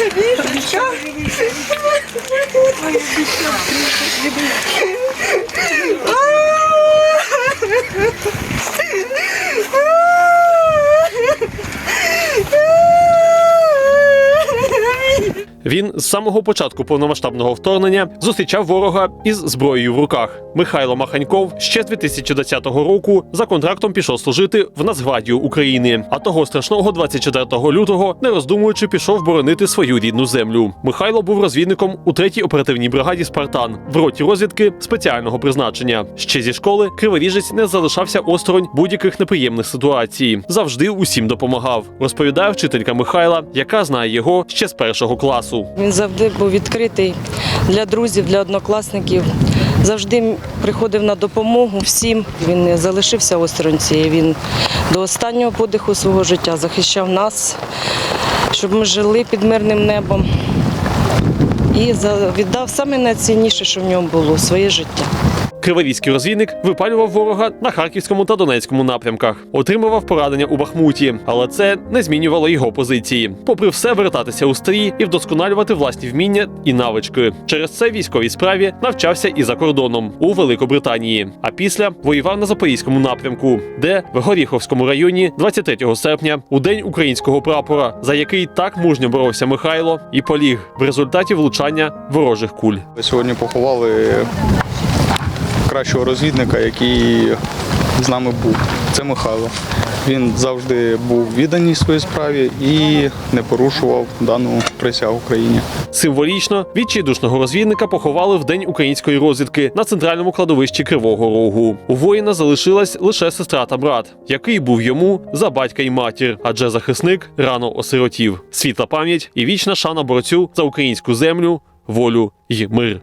Віточка! Ой, Він з самого початку повномасштабного вторгнення зустрічав ворога із зброєю в руках. Михайло Маханьков ще з 2010 року за контрактом пішов служити в Нацгвардію України. А того страшного 24 лютого, не роздумуючи, пішов боронити свою рідну землю. Михайло був розвідником у 3-й оперативній бригаді Спартан в роті розвідки спеціального призначення. Ще зі школи криворіжець не залишався осторонь будь-яких неприємних ситуацій. Завжди усім допомагав. Розповідає вчителька Михайла, яка знає його ще з першого класу. Він завжди був відкритий для друзів, для однокласників. Завжди приходив на допомогу всім. Він не залишився осторонці. Він до останнього подиху свого життя захищав нас, щоб ми жили під мирним небом. І віддав найцінніше, що в ньому було своє життя. Криворізький розвідник випалював ворога на харківському та донецькому напрямках, отримував поранення у Бахмуті, але це не змінювало його позиції. Попри все, вертатися у стрій і вдосконалювати власні вміння і навички. Через це військовій справі навчався і за кордоном у Великобританії. А після воював на запорізькому напрямку, де в Горіховському районі 23 серпня, у день українського прапора, за який так мужньо боровся Михайло, і поліг в результаті влучання ворожих куль. Сьогодні поховали кращого розвідника, який з нами був. Це Михайло. Він завжди був відданий своїй справі і не порушував дану присягу Україні. Символічно відчайдушного розвідника поховали в день української розвідки на центральному кладовищі Кривого Рогу. У воїна залишилась лише сестра та брат, який був йому за батька й матір, адже захисник рано осиротів. Світла пам'ять і вічна шана борцю за українську землю, волю й мир.